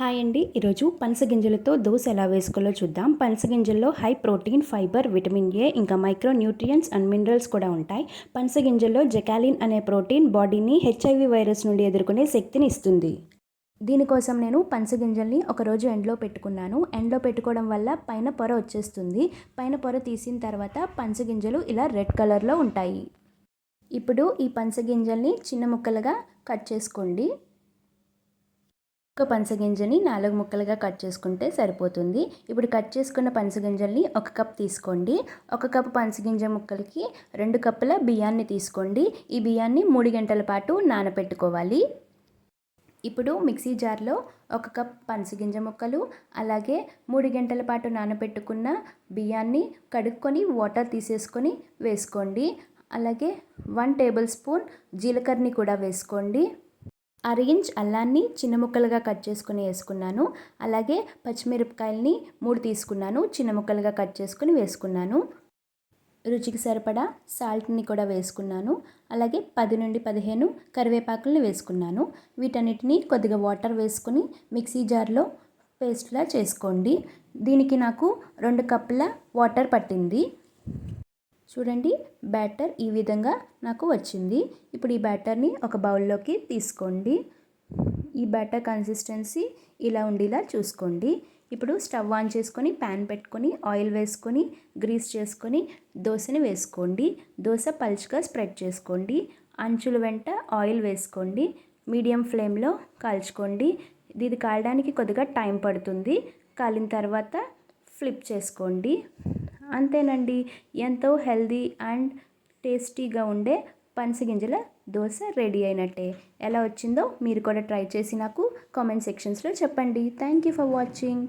Hi అండి. ఈరోజు పనసగింజలతో దోశ ఎలా వేసుకోవాలో చూద్దాం. పనసగింజల్లో high protein fibre vitamin A ఇంకా మైక్రో న్యూట్రియంట్స్ అండ్ మినరల్స్ కూడా ఉంటాయి. పనసగింజల్లో జకాలిన్ అనే ప్రోటీన్ బాడీని హెచ్ఐవి వైరస్ నుండి ఎదుర్కొనే శక్తిని ఇస్తుంది. దీనికోసం నేను పనసగింజల్ని ఒకరోజు ఎండలో పెట్టుకున్నాను. ఎండలో పెట్టుకోవడం వల్ల పైన పొర వచ్చేస్తుంది. పైన పొర తీసిన తర్వాత పనసగింజలు ఇలా రెడ్ కలర్లో ఉంటాయి. ఇప్పుడు ఈ పనసగింజల్ని చిన్న ముక్కలుగా కట్ చేసుకోండి. ఒక పనసగింజని నాలుగు ముక్కలుగా కట్ చేసుకుంటే సరిపోతుంది. ఇప్పుడు కట్ చేసుకున్న పనసగింజల్ని ఒక కప్ తీసుకోండి. ఒక కప్ పనసగింజ ముక్కలకి రెండు కప్పుల బియ్యాన్ని తీసుకోండి. ఈ బియ్యాన్ని మూడు గంటల పాటు నానబెట్టుకోవాలి ఇప్పుడు మిక్సీ జార్లో ఒక కప్ పనసగింజ ముక్కలు అలాగే మూడు గంటల పాటు నానబెట్టుకున్న బియ్యాన్ని కడుక్కొని వాటర్ తీసేసుకొని వేసుకోండి. అలాగే వన్ టేబుల్ స్పూన్ జీలకర్రని కూడా వేసుకోండి. అర ఇంచ్ అల్లాన్ని చిన్న ముక్కలుగా కట్ చేసుకుని వేసుకున్నాను. అలాగే పచ్చిమిరపకాయలని మూడు తీసుకున్నాను. చిన్న ముక్కలుగా కట్ చేసుకుని వేసుకున్నాను. రుచికి సరిపడా సాల్ట్ని కూడా వేసుకున్నాను. అలాగే పది నుండి పదిహేను కరివేపాకులను వేసుకున్నాను. వీటన్నిటిని కొద్దిగా వాటర్ వేసుకుని మిక్సీ జార్లో పేస్ట్లా చేసుకోండి. దీనికి నాకు రెండు కప్పుల వాటర్ పట్టింది. చూడండి బ్యాటర్ ఈ విధంగా నాకు వచ్చింది. ఇప్పుడు ఈ బ్యాటర్ని ఒక బౌల్లోకి తీసుకోండి. ఈ బ్యాటర్ కన్సిస్టెన్సీ ఇలా ఉండేలా చూసుకోండి. ఇప్పుడు స్టవ్ ఆన్ చేసుకొని ప్యాన్ పెట్టుకొని ఆయిల్ వేసుకొని గ్రీస్ చేసుకొని దోశని వేసుకోండి. దోశ పల్చగా స్ప్రెడ్ చేసుకోండి. అంచుల వెంట ఆయిల్ వేసుకోండి. మీడియం ఫ్లేమ్లో కాల్చుకోండి. ఇది కాలడానికి కొద్దిగా టైం పడుతుంది. కాలిన తర్వాత ఫ్లిప్ చేసుకోండి. అంతేనండి. ఎంతో హెల్దీ అండ్ టేస్టీగా ఉండే పనసగింజల దోశ రెడీ అయినట్టే. ఎలా వచ్చిందో మీరు కూడా ట్రై చేసి నాకు కామెంట్ సెక్షన్స్లో చెప్పండి. Thank you for watching.